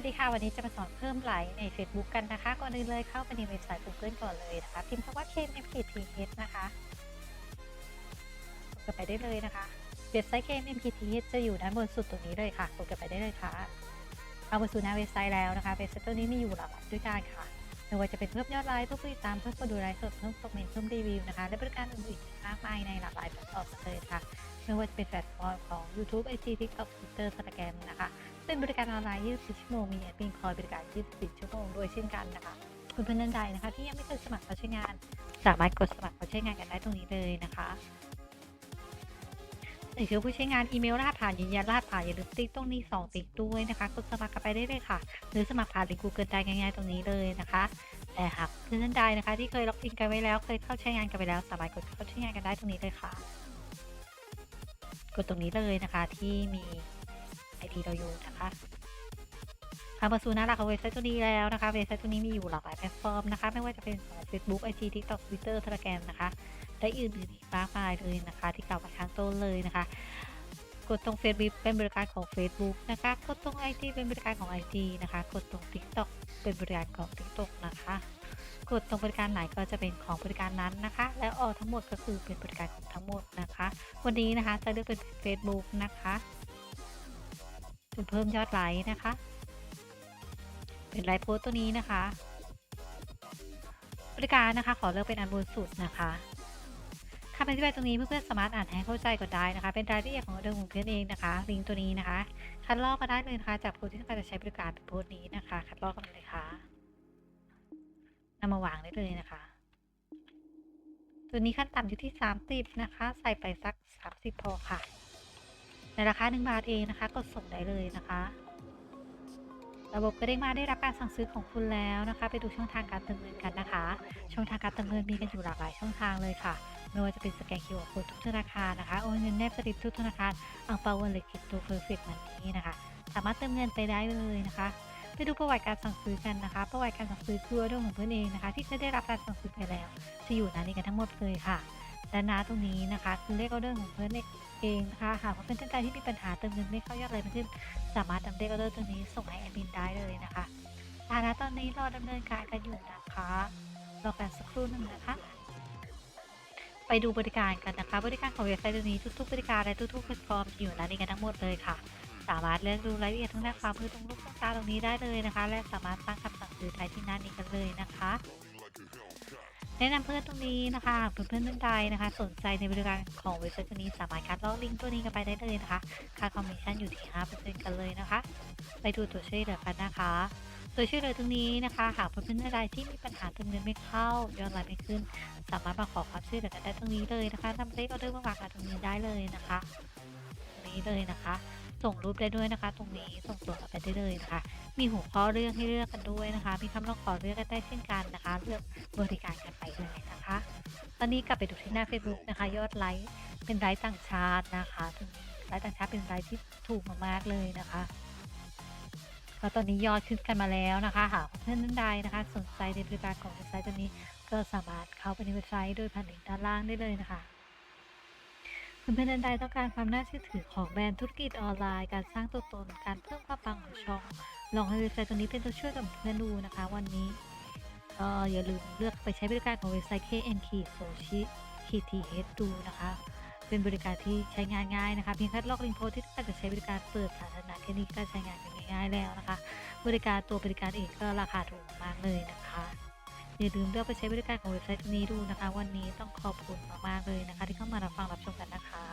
วัสดีค่ะ วันนี้จะมาสอนเพิ่มไลค์ใน Facebook กันนะคะ ก่อนอื่นเลยเข้าไปในเว็บไซต์ Google ก่อนเลยนะคะพิมพ์คำว่า KMPTH นะคะกดไปได้เลยนะคะ เว็บไซต์ KMPTH จะอยู่ด้านบนสุดตรงนี้เลยค่ะกดไปได้เลยค่ะ เอาไปสู่หน้าเว็บไซต์แล้วนะคะเว็บไซต์ตัวนี้มีอยู่หลากหลายด้วยกันค่ะไม่ว่าจะเป็นเพิ่มยอดไลค์เพิ่มผู้ติดตามเพิ่มคนดูไลฟ์สดเพิ่มคอมเมนต์เพิ่มรีวิวนะคะและบริการอื่นๆอีกมากมายในหลากหลายแพลตฟอร์มเลยค่ะไม่ว่าจะเป็นแพลตฟอร์มของ YouTube IG TikTok Twitter Instagram นะคะ เป็นบริการออนไลน์ 24 ชั่วโมง มีแอดมินคอยบริการ 24 ชั่วโมงโดยเช่นกันนะคะ คุณเพื่อนท่านใดนะคะ ที่ยังไม่เคยสมัครเข้าใช้งาน สามารถกดสมัครเข้าใช้งานกันได้ตรงนี้เลยนะคะใส่ชื่อผู้ใช้งานอีเมลรหัสผ่านยืนยันรหัสผ่านอย่าลืมติ๊กตรงนี้ 2 ติ๊กด้วยนะคะกดสมัครกันไปได้เลยค่ะ หรือสมัครผ่านลิงก์ Google ได้ง่ายๆตรงนี้เลยนะคะแต่หากเพื่อนท่านใดนะคะ ที่เคยล็อกอินกันไว้แล้วเคยเข้าใช้งานกันไปแล้ว สามารถกดเข้าใช้งานกันได้ตรงนี้เลยค่ะ กดตรงนี้เลยนะคะที่มี ID เราอยู่นะคะทางประสูหน้าหลักของเว็บไซต์ตัวนี้แล้วนะคะเว็บไซต์ตัวนี้มีอยู่หลากหลายแพลตฟอร์มนะคะ ไม่ว่าจะเป็นของ Facebook IG TikTok Twitter Telegram นะคะและอื่นๆอีกมากมายเลยนะคะ ที่กล่าวมาข้างต้นเลยนะคะ กดตรง Facebook เป็นบริการของ Facebook นะคะกดตรง IG เป็นบริการของ IG นะคะ กดตรง TikTok เป็นบริการของ TikTok นะคะกดตรงบริการไหนก็จะเป็นของบริการนั้นนะคะ แล้วออทั้งหมดก็คือเป็นบริการของทั้งหมดนะคะ วันนี้นะคะจะเลือกเป็น Facebook นะคะ เป็นเพิ่มยอดไลค์นะคะ เป็นไลค์โพสต์ตัวนี้นะคะ บริการนะคะ ขอเลือกเป็นอันบนสุดนะคะคำอธิบายตรงนี้เพื่อนๆสามารถอ่านให้เข้าใจก่อนได้นะคะ เป็นรายละเอียดของเรื่องของเพื่อนเองนะคะลิงก์ตัวนี้นะคะคัดลอกมาได้เลยนะคะจากผู้ที่ต้องการจะใช้บริการเป็นโพสต์นี้นะคะ คัดลอกกันเลยค่ะนำมาวางได้เลยนะคะ ตัวนี้ขั้นต่ำอยู่ที่ 30 นะคะ ใส่ไปสัก 30 พอค่ะ ในราคา 1 บาทเองนะคะ กดส่งได้เลยนะคะ ระบบกระเด้งมาได้รับการสั่งซื้อของคุณแล้วนะคะ ไปดูช่องทางการเติมเงินกันนะคะ ช่องทางการเติมเงินมีกันอยู่หลากหลายช่องทางเลยค่ะไม่ว่าจะเป็นสแกน QR Code ทุกธนาคารนะคะโอนเงินแนบสลิปทุกธนาคารอังเปาวันเล็กกิจตัวเพอร์เฟกมันนี้นะคะ สามารถเติมเงินไปได้เลยนะคะ ไปดูประวัติการสั่งซื้อกันนะคะ ประวัติการสั่งซื้อคือเรื่องของเพื่อนเองนะคะ ที่เคยได้รับการสั่งซื้อไปแล้ว จะอยู่ในนี้กันทั้งหมดเลยค่ะ และนาตรงนี้นะคะคือเลขออเดอร์ของเพื่อนเองนะคะหากว่าเพื่อนท่านใดที่มีปัญหาเติมเงินไม่เข้ายอดอะไรทั้งสิ้นสามารถนำเลขออเดอร์ตัวนี้ส่งให้แอดมินได้เลยนะคะฐานะตอนนี้รอดำเนินการกันอยู่นะคะรอกันสักครู่หนึ่งนะคะ ไปดูบริการกันนะคะ บริการของเว็บไซต์ตัวนี้ทุกๆบริการและทุกๆแพลตฟอร์มอยู่ในนี้กันทั้งหมดเลยค่ะ สามารถเลือกดูรายละเอียดทั้งด้าความมือตรงรูปตรงกลาตรงนี้ได้เลยนะคะ และสามารถตั้งคำสั่งซื้อได้ที่หน้านี้กันเลยนะคะ แนะนำเพื่อนตรงนี้นะคะหากเพื่อนๆท่านใดนะคะ สนใจในบริการของเว็บไซต์ตัวนี้สามารถคัดลอกลิงก์ตัวนี้กันไปได้เลยนะคะ ค่าคอมมิชชั่นอยู่ที่ 5%กันเลยนะคะ ไปดูตัวช่วยเหลือกันนะคะตัวช่วยเหลือตรงนี้นะคะ หากเพื่อนๆท่านใดที่มีปัญหาเติมเงินไม่เข้ายอดไลน์ไม่ขึ้น สามารถมาขอความช่วยเหลือกันได้ตรงนี้เลยนะคะนำเลขออเดอร์มาวางกันตรงนี้ได้เลยนะคะตรงนี้เลยนะคะ ส่งรูปได้ด้วยนะคะ ตรงนี้ส่งตัวกลับไปได้เลยนะคะ มีหัวข้อเรื่องให้เลือกกันด้วยนะคะ มีคำร้องขอเลือกกันได้เช่นกันนะคะ เลือกบริการกันไปเลยนะคะ ตอนนี้กลับไปดูที่หน้า Facebook นะคะ ยอดไลค์เป็นไลค์ต่างชาตินะคะตรงนี้ไลค์ต่างชาติเป็นไลค์ที่ถูกมากๆเลยนะคะก็ตอนนี้ยอดขึ้นกันมาแล้วนะคะหากเพื่อนท่านใดนะคะ สนใจในบริการของเว็บไซต์ตัวนี้ก็สามารถเข้าไปในเว็บไซต์โดยผ่านลิงก์ด้านล่างได้เลยนะคะ เพื่อนๆท่านใดต้องการความน่าเชื่อถือของแบรนด์ธุรกิจออนไลน์ การสร้างตัวตน การเพิ่มความปังของช่อง ลองให้เว็บไซต์ตัวนี้เป็นตัวช่วยกับเพื่อนดูนะคะ วันนี้ก็อย่าลืมเลือกไปใช้บริการของเว็บไซต์ KN k s o c h i t h ดูนะคะ เป็นบริการที่ใช้งานง่ายนะคะ เพียงแค่ล็อกลิงก์โพสที่ต้องการจะใช้บริการเปิดสาธารณะแค่นี้ก็ใช้งานกันง่ายๆแล้วนะคะ บริการตัวบริการเองก็ราคาถูกมากเลยนะคะ อย่าลืมเลือกไปใช้บริการของเว็บไซต์นี้ดูนะคะ วันนี้ต้องขอบคุณมากๆเลยนะคะ ที่เข้ามารับฟังรับชมกันนะคะ